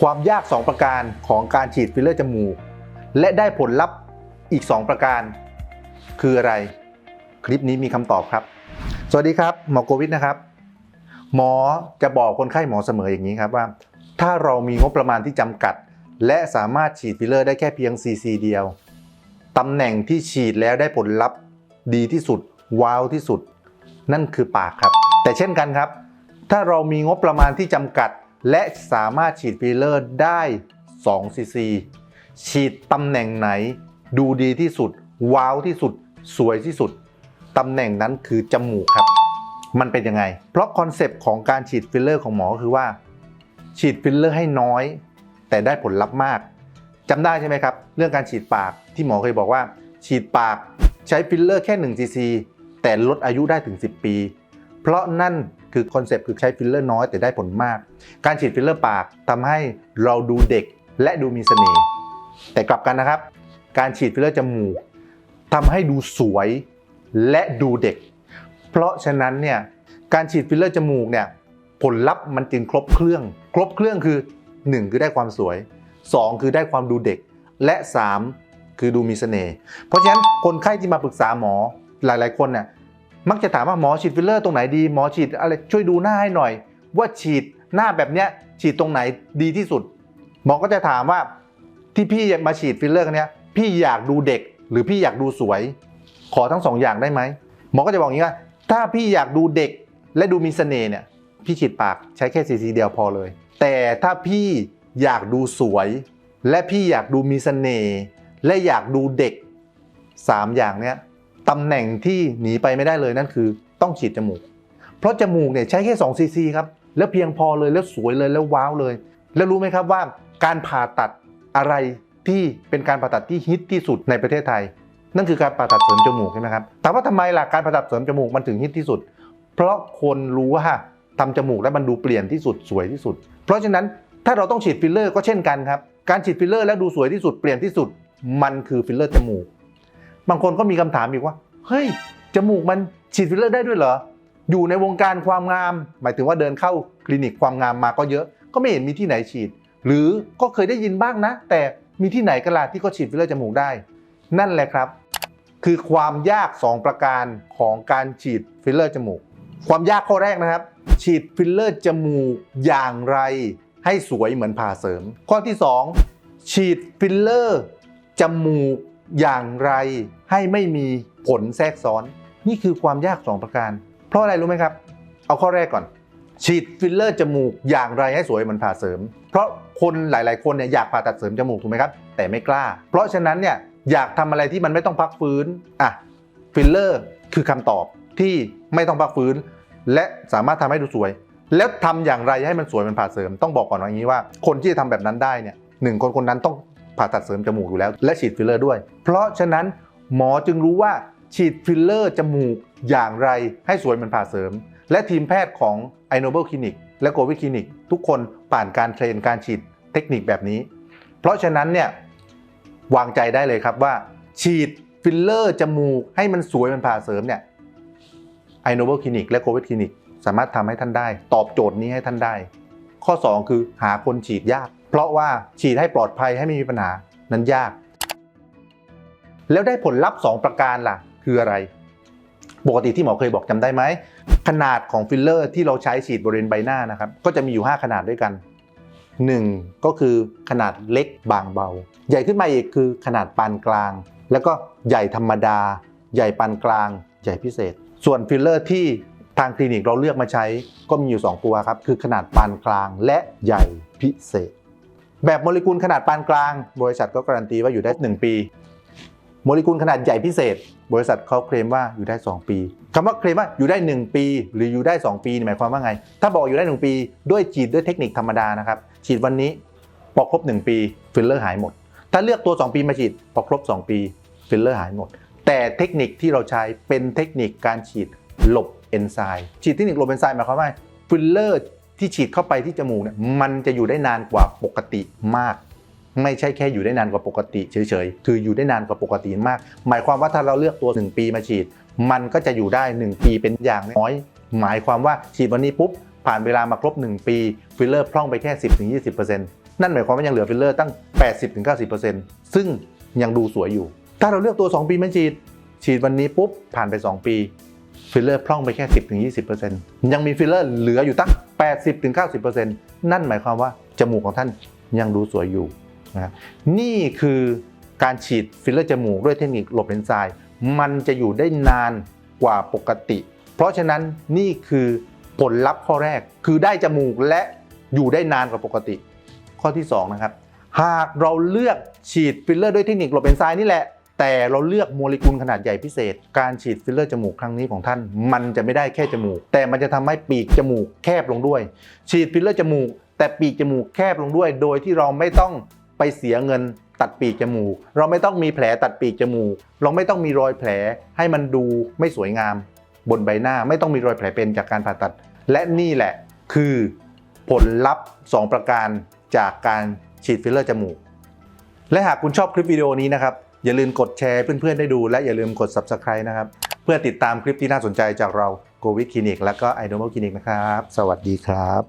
ความยาก 2 ประการของการฉีดฟิลเลอร์จมูก และได้ผลลัพธ์อีก 2 ประการ คืออะไร คลิปนี้มีคำตอบครับ สวัสดีครับ หมอโกวิทนะครับ หมอจะบอกคนไข้หมอเสมออย่างนี้ครับว่า ถ้าเรามีงบประมาณที่จำกัด และสามารถฉีดฟิลเลอร์ได้แค่เพียง cc เดียวตำแหน่งที่ฉีดแล้วได้ผลลัพธ์ดีที่สุด ว้าวที่สุด นั่นคือปากครับ แต่เช่นกันครับ ถ้าเรามีงบประมาณที่จำกัด และสามารถฉีดฟิลเลอร์ได้2 cc ฉีดตำแหน่งไหน ดูดีที่สุด ว้าวที่สุด สวยที่สุด ตำแหน่งนั้นคือจมูกครับ มันเป็นยังไง เพราะคอนเซปต์ของการฉีดฟิลเลอร์ของหมอคือว่า ฉีดฟิลเลอร์ให้น้อย แต่ได้ผลลัพธ์มากจำได้ใช่ไหมครับ เรื่องการฉีดปากที่หมอเคยบอกว่า ฉีดปากใช้ฟิลเลอร์แค่1 cc แต่ลดอายุได้ถึง 10 ปี เพราะนั่นคือคอนเซปต์คือใช้ฟิลเลอร์น้อยแต่ได้ผลมาก การฉีดฟิลเลอร์ปากทำให้เราดูเด็กและดูมีเสน่ห์แต่กลับกันนะครับ การฉีดฟิลเลอร์จมูกทำให้ดูสวยและดูเด็ก เพราะฉะนั้นเนี่ยการฉีดฟิลเลอร์จมูกเนี่ยผลลัพธ์มันจึงครบเครื่อง ครบเครื่องคือ 1 คือได้ความสวย 2 คือได้ความดูเด็ก และ 3 คือดูมีเสน่ห์เพราะฉะนั้นคนไข้ที่มาปรึกษาหมอหลาย ๆ คนเนี่ย มักจะถามว่าหมอฉีดฟิลเลอร์ตรงไหนดีหมอฉีดอะไรช่วยดูหน้าให้หน่อย ว่าฉีดหน้าแบบเนี้ยฉีดตรงไหนดีที่สุด หมอก็จะถามว่าที่พี่มาฉีดฟิลเลอร์กันเนี้ยพี่อยากดูเด็กหรือพี่อยากดูสวย ขอทั้งสองอย่างได้ไหมหมอก็จะบอกอย่างนี้ว่าถ้าพี่อยากดูเด็กและดูมีเสน่ห์เนี่ยพี่ฉีดปากใช้แค่ซีซีเดียวพอเลย แต่ถ้าพี่อยากดูสวย และพี่อยากดูมีเสน่ห์และอยากดูเด็ก 3 อย่างเนี้ย ตำแหน่งที่หนีไปไม่ได้เลยนั่นคือต้องฉีดจมูก เพราะจมูกเนี่ยใช้แค่2ซีซีครับ แล้วเพียงพอเลยแล้วสวยเลยแล้วว้าวเลย แล้วรู้ไหมครับว่าการผ่าตัดอะไรที่เป็นการผ่าตัดที่ฮิตที่สุดในประเทศไทย นั่นคือการผ่าตัดเสริมจมูกใช่ไหมครับถามว่าทำไมล่ะการผ่าตัดเสริมจมูกมันถึงฮิตที่สุด เพราะคนรู้ว่าทำจมูกแล้วมันดูเปลี่ยนที่สุดสวยที่สุด เพราะฉะนั้นถ้าเราต้องฉีดฟิลเลอร์ก็เช่นกันครับ การฉีดฟิลเลอร์แล้วดูสวยที่สุดเปลี่ยนที่สุด มันคือฟิลเลอร์จมูก บางคนก็มีคำถามอีกว่า เฮ้ย จมูกมันฉีดฟิลเลอร์ได้ด้วยเหรอ อยู่ในวงการความงาม หมายถึงว่าเดินเข้าคลินิกความงามมาก็เยอะ ก็ไม่เห็นมีที่ไหนฉีด หรือก็เคยได้ยินบ้างนะ แต่มีที่ไหนกันล่ะที่เขาฉีดฟิลเลอร์จมูกได้ นั่นแหละครับ คือความยาก 2 ประการของการฉีดฟิลเลอร์จมูก ความยากข้อแรกนะครับ ฉีดฟิลเลอร์จมูกอย่างไรให้สวยเหมือนผ่าเสริม ข้อที่ 2 ฉีดฟิลเลอร์จมูก อย่างไรให้ไม่มีผลแทรกซ้อน นี่คือความยาก 2 ประการ เพราะอะไรรู้ไหมครับ เอาข้อแรกก่อน ฉีดฟิลเลอร์จมูกอย่างไรให้สวยเหมือนผ่าเสริม เพราะคนหลาย ๆ คนเนี่ยอยากผ่าตัดเสริมจมูกถูกไหมครับ แต่ไม่กล้า เพราะฉะนั้นเนี่ยอยากทำอะไรที่มันไม่ต้องพักฟื้นอะฟิลเลอร์คือคำตอบที่ไม่ต้องพักฟื้น และสามารถทำให้ดูสวย แล้วทำอย่างไรให้มันสวยเหมันผ่าเสริม ต้องบอกก่อนว่าอย่างนี้ว่า คนที่จะทำแบบนั้นได้เนี่ยหนึ่งคนคนนั้นต้อง ผ่าตัดเสริมจมูกอยู่แล้ว และฉีดฟิลเลอร์ด้วย เพราะฉะนั้นหมอจึงรู้ว่าฉีดฟิลเลอร์จมูกอย่างไรให้สวยเหมือนผ่าเสริม และทีมแพทย์ของ i n o b l e Clinic และโกวิ Clinic ทุกคนผ่านการเทรนการฉีดเทคนิคแบบนี้ เพราะฉะนั้นเนี่ยวางใจได้เลยครับว่า ฉีดฟิลเลอร์จมูกให้มันสวยเหมันผ่าเสริมเนี่ย i n o b l e Clinic และโกวิ Clinic สามารถทำให้ท่านได้ ตอบโจทย์นี้ให้ท่านได้ ข้อ 2 คือหาคนฉีดยาก เพราะว่าฉีดให้ปลอดภัยให้ไม่มีปัญหานั้นยาก แล้วได้ผลลัพธ์ 2 ประการล่ะ คืออะไร ปกติที่หมอเคยบอกจำได้ไหม ขนาดของฟิลเลอร์ที่เราใช้ฉีดบริเวณใบหน้านะครับ ก็จะมีอยู่ 5 ขนาดด้วยกัน 1 ก็คือขนาดเล็กบางเบา ใหญ่ขึ้นมาอีกคือขนาดปานกลาง แล้วก็ใหญ่ธรรมดา ใหญ่ปานกลาง ใหญ่พิเศษ ส่วนฟิลเลอร์ที่ทางคลินิกเราเลือกมาใช้ก็มีอยู่ 2 ตัวครับ คือขนาดปานกลางและใหญ่พิเศษ แบบโมเลกุลขนาดปานกลาง บริษัทก็การันตีว่าอยู่ได้ 1 ปี โมเลกุลขนาดใหญ่พิเศษ บริษัทเขาเคลมว่าอยู่ได้ 2 ปีคำว่าเคลมว่าอยู่ได้ 1 ปี หรืออยู่ได้ 2 ปีนี่หมายความว่าไง ถ้าบอกอยู่ได้ 1 ปีด้วยฉีดด้วยเทคนิคธรรมดานะครับฉีดวันนี้พอครบ 1 ปีฟิลเลอร์หายหมด ถ้าเลือกตัว 2 ปีมาฉีดพอครบ 2 ปีฟิลเลอร์หายหมด แต่เทคนิคที่เราใช้เป็นเทคนิคการฉีดหลบเอนไซม์ฉีดเทคนิคหลบเอนไซม์หมายความว่าฟิลเลอร์ ที่ฉีดเข้าไปที่จมูกเนี่ยมันจะอยู่ได้นานกว่าปกติมาก ไม่ใช่แค่อยู่ได้นานกว่าปกติเฉยๆ คืออยู่ได้นานกว่าปกติมาก หมายความว่าถ้าเราเลือกตัว 1 ปีมาฉีด มันก็จะอยู่ได้ 1 ปีเป็นอย่างน้อย หมายความว่าฉีดวันนี้ปุ๊บผ่านเวลามาครบ 1 ปี ฟิลเลอร์พร่องไปแค่ 10-20%นั่นหมายความว่ายังเหลือฟิลเลอร์ตั้ง 80-90%ซึ่งยังดูสวยอยู่ ถ้าเราเลือกตัว 2 ปีม่ฉีด ฉีดวันนี้ปุ๊บผ่านไป 2 ปีฟิลเลอร์พร่องไปแค่ 10-20%ยังมีฟิลเลอร์เหลืออยู่ตั้ง 80-90%นั่นหมายความว่าจมูกของท่านยังดูสวยอยู่นะครับนี่คือการฉีดฟิลเลอร์จมูกด้วยเทคนิคหลบเลนส์ทรายมันจะอยู่ได้นานกว่าปกติ เพราะฉะนั้นนี่คือผลลัพธ์ข้อแรกคือได้จมูกและอยู่ได้นานกว่าปกติ ข้อที่2นะครับหากเราเลือกฉีดฟิลเลอร์ด้วยเทคนิคหลบเลนส์ทรายนี่แหละ แต่เราเลือกโมเลกุลขนาดใหญ่พิเศษ การฉีดฟิลเลอร์จมูกครั้งนี้ของท่าน มันจะไม่ได้แค่จมูก แต่มันจะทำให้ปีกจมูกแคบลงด้วย ฉีดฟิลเลอร์จมูก แต่ปีกจมูกแคบลงด้วย โดยที่เราไม่ต้องไปเสียเงินตัดปีกจมูก เราไม่ต้องมีแผลตัดปีกจมูก เราไม่ต้องมีรอยแผลให้มันดูไม่สวยงาม บนใบหน้าไม่ต้องมีรอยแผลเป็นจากการผ่าตัด และนี่แหละคือผลลัพธ์ 2 ประการจากการฉีดฟิลเลอร์จมูก และหากคุณชอบคลิปวิดีโอนี้นะครับ อย่าลืมกดแชร์เพื่อนๆได้ดูและอย่าลืมกด Subscribe นะครับ เพื่อติดตามคลิปที่น่าสนใจจากเราโกวิดคลินิกและก็ไอโนมอลคลินิกนะครับ สวัสดีครับ